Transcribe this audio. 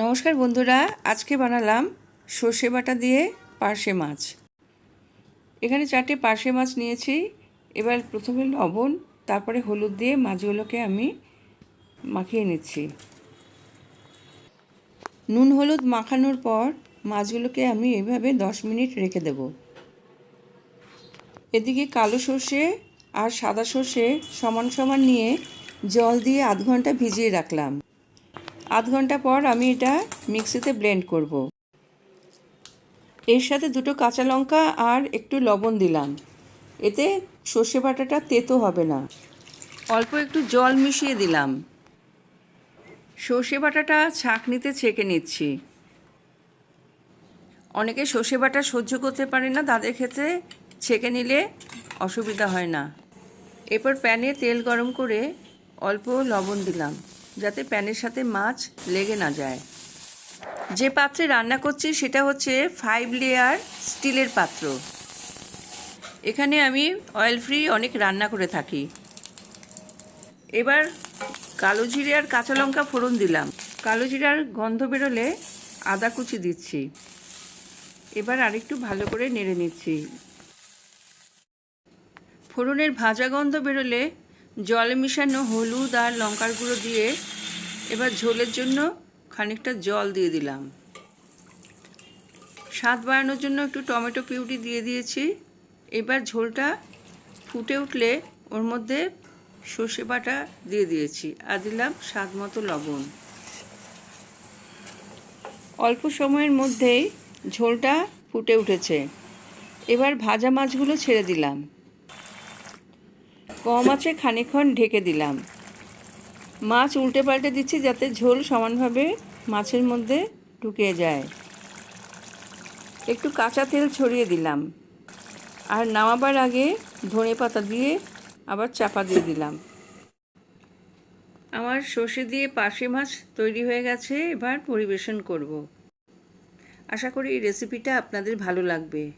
নমস্কার বন্ধুরা, আজকে বানালাম সর্ষে বাটা দিয়ে পার্শে মাছ। এখানে চারটে পার্শে মাছ নিয়েছি। এবার প্রথমে লবণ, তারপরে হলুদ দিয়ে মাছগুলোকে আমি মাখিয়ে নিচ্ছি। নুন হলুদ মাখানোর পর মাছগুলোকে আমি এভাবে দশ মিনিট রেখে দেব। এদিকে কালো সর্ষে আর সাদা সর্ষে সমান সমান নিয়ে জল দিয়ে আধ ঘণ্টা ভিজিয়ে রাখলাম। আধ ঘণ্টা পর আমি এটা মিক্সিতে ব্লেন্ড করব। এর সাথে দুটো কাঁচা লঙ্কা আর একটু লবণ দিলাম। এতে সর্ষে বাটাটা তেতো হবে না। অল্প একটু জল মিশিয়ে দিলাম। সর্ষে বাটাটা ছাঁকনিতে ছেঁকে নিচ্ছি। অনেকে সর্ষে বাটা সহ্য করতে পারে না, তাদের ক্ষেত্রে ছেঁকে নিলে অসুবিধা হয় না। এরপর প্যানে তেল গরম করে অল্প লবণ দিলাম। যাতে প্যানের সাথে মাছ লেগে না যায়। যে পাত্রে রান্না করছি সেটা হচ্ছে ফাইভ লেয়ার স্টিলের পাত্র। এখানে আমি অয়েল ফ্রি অনেক রান্না করে থাকি। এবার কালো জিরে আর কাঁচা লঙ্কা ফোড়ন দিলাম। কালো জিরার গন্ধ বেরোলে আদা কুচি দিচ্ছি। এবার আরেকটু ভালো করে নেড়ে নিচ্ছি। ফোড়নের ভাজা গন্ধ বেরোলে জলে মিশানো হলুদ আর লঙ্কার গুঁড়ো দিয়ে এবার ঝোলের জন্য খানিকটা জল দিয়ে দিলাম। স্বাদ বাড়ানোর জন্য একটু টমেটো পিউটি দিয়ে দিয়েছি। এবার ঝোলটা ফুটে উঠলে ওর মধ্যে সর্ষে বাটা দিয়ে দিয়েছি আর দিলাম স্বাদ মতো লবণ। অল্প সময়ের মধ্যেই ঝোলটা ফুটে উঠেছে। এবার ভাজা মাছগুলো ছেড়ে দিলাম। কম আছে, খানিকক্ষণ ঢেকে দিলাম। মাছ উল্টে পাল্টে দিচ্ছি যাতে ঝোল সমানভাবে মাছের মধ্যে ঢুকে যায়। একটু কাঁচা তেল ছড়িয়ে দিলাম। আর নামাবার আগে ধনে পাতা দিয়ে আবার চাপা দিয়ে দিলাম। আমার সর্ষে দিয়ে পাশে মাছ তৈরি হয়ে গেছে, এবার পরিবেশন করব। আশা করি এই রেসিপিটা আপনাদের ভালো লাগবে।